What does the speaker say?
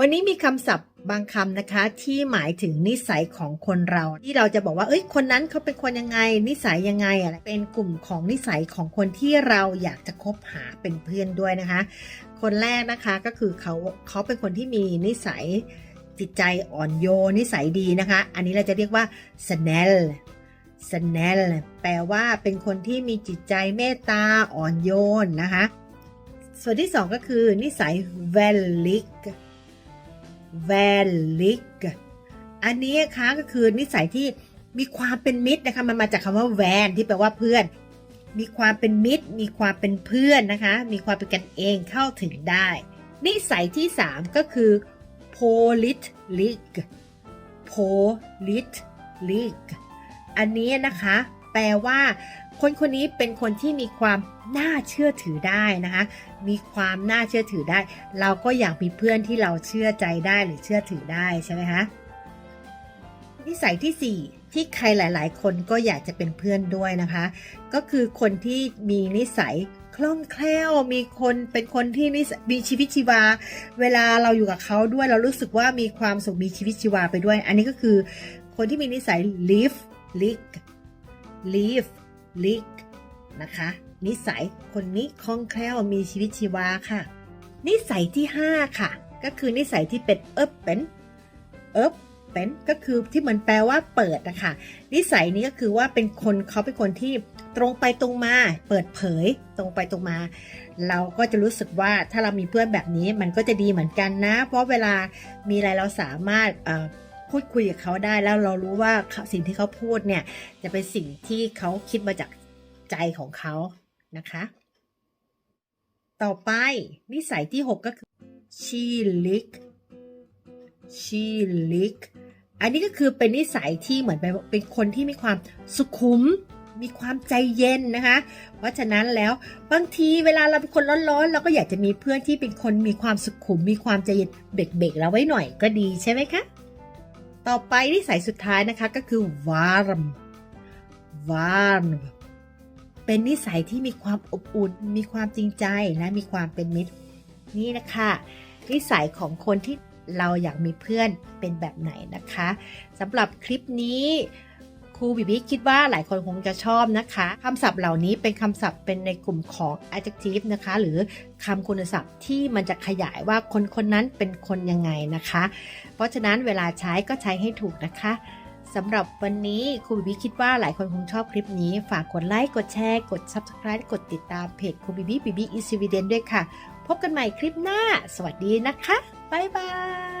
วันนี้มีคำศัพท์บางคำนะคะที่หมายถึงนิสัยของคนเรา ที่เราจะบอกว่า เอ้ยคนนั้นเขาเป็นคนยังไง นิสัยยังไงอะไรเป็นกลุ่มของนิสัยของคนที่เราอยากจะคบหาเป็นเพื่อนด้วยนะคะ คนแรกนะคะก็คือเขาเขาเป็นคนที่มีนิสัยจิตใจอ่อนโยนนิสัยดีนะคะ อันนี้เราจะเรียกว่า snell snell แปลว่าเป็นคนที่มีจิตใจเมตตาอ่อนโยนนะคะ ส่วนที่สองก็คือนิสัย vänlig vänlig อันนี้คะก็คือนิสัยที่มีความเป็นมิตรนะคะมันมาจากคำว่า van ที่แปลว่าเพื่อน มีความเป็นมิตร มีความเป็นเพื่อนนะคะ มีความเป็นกันเองเข้าถึงได้ นิสัยที่ 3 ก็คือ politlik politlik อันนี้นะคะ แปลว่า คนคนนี้เป็นคนที่มีความน่าเชื่อถือได้นะคะ มีความน่าเชื่อถือได้ เราก็อยากมีเพื่อนที่เราเชื่อใจได้หรือเชื่อถือได้ใช่ไหมคะนิสัยที่ 4 ที่ใครหลาย ๆ คนก็อยากจะเป็นเพื่อนด้วยนะคะ ก็คือคนที่มีนิสัยคล่องแคล่วมีคนเป็นคนที่นิสมีชีวิตชีวา เวลาเราอยู่กับเขาด้วยเรารู้สึกว่ามีความสุขมีชีวิตชีวาไปด้วย อันนี้ก็คือคนที่มีนิสัย live lick live lick นะคะ นิสัยคนนี้คล่องแคล่วมีชีวิตชีวาค่ะ นิสัยที่ 5 ค่ะ ก็คือนิสัยที่เป็นเอิบเป็นเอิบเป็นก็คือที่เหมือนแปลว่าเปิดนะคะนิสัยนี้ก็คือว่าเป็นคนเขาเป็นคนที่ตรงไปตรงมาเปิดเผยตรงไปตรงมา เราก็จะรู้สึกว่าถ้าเรามีเพื่อนแบบนี้มันก็จะดีเหมือนกันนะ เพราะเวลามีอะไรเราสามารถ พูดคุยกับเขาได้แล้วเรารู้ว่าสิ่งที่เขาพูดเนี่ยจะเป็นสิ่งที่เขาคิดมาจากใจของเขานะคะ ต่อไปนิสัยที่ 6 ก็คือ ชีลิก ชีลิก อันนี้ก็คือเป็นนิสัยที่เหมือนเป็นเป็นคนที่มีความสุขุมมีความใจเย็นนะคะ เพราะฉะนั้นแล้วบางทีเวลาเราเป็นคนร้อนๆ เราก็อยากจะมีเพื่อนที่เป็นคนมีความสุขุมมีความใจเย็นเบรกๆเราไว้หน่อยก็ดีใช่ไหมคะ ต่อไปนิสัยสุดท้ายนะคะก็คือ warm warm เป็นนิสัยที่มีความอบอุ่น มีความจริงใจและมีความเป็นมิตร นี่นะคะนิสัยของคนที่เราอยากมีเพื่อนเป็นแบบไหนนะคะสำหรับคลิปนี้ ครูบิบิคิดว่าหลายคนคงจะชอบนะคะคำศัพท์เหล่านี้เป็นคำศัพท์เป็นในกลุ่มของ adjective นะคะ หรือคำคุณศัพท์ที่มันจะขยายว่าคนคนนั้นเป็นคนยังไงนะคะ เพราะฉะนั้นเวลาใช้ก็ใช้ให้ถูกนะคะสำหรับวันนี้ครูบิบิคิดว่าหลายคนคงชอบคลิปนี้ ฝากกดไลค์ กดแชร์ กด subscribe กดติดตามเพจครูบิบิบิบิอิสวีเดนด้วยค่ะ พบกันใหม่คลิปหน้า สวัสดีนะคะ บ๊ายบาย